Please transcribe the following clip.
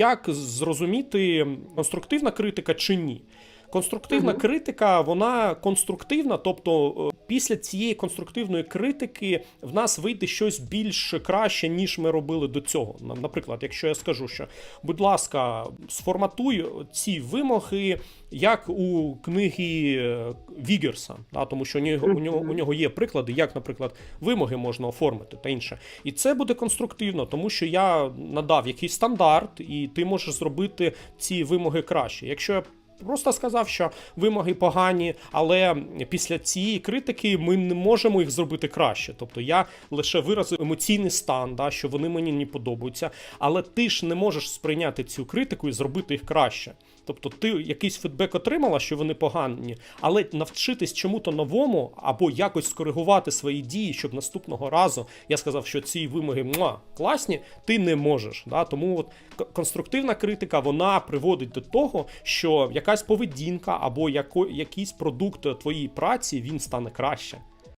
Як зрозуміти конструктивна критика чи ні? Конструктивна критика, вона конструктивна, тобто е, після цієї конструктивної критики в нас вийде щось більш краще, ніж ми робили до цього. Наприклад, якщо я скажу, що будь ласка, сформатуй ці вимоги, як у книги е, Вігерса, да, тому що у нього, у, нього, у нього є приклади, як, наприклад, вимоги можна оформити та інше. І це буде конструктивно, тому що я надав якийсь стандарт, і ти можеш зробити ці вимоги краще. Якщо я Просто сказав, що вимоги погані, але після цієї критики ми не можемо їх зробити краще. Тобто я лише виразив емоційний стан, да, що вони мені не подобаються, але ти ж не можеш сприйняти цю критику і зробити їх краще. Тобто ти якийсь фідбек отримала, що вони погані, але навчитись чому-то новому або якось скоригувати свої дії, щоб наступного разу я сказав, що ці вимоги муа, класні, ти не можеш. Да? Тому от конструктивна критика вона приводить до того, що якась поведінка або яко, якийсь продукт твоєї праці він стане краще.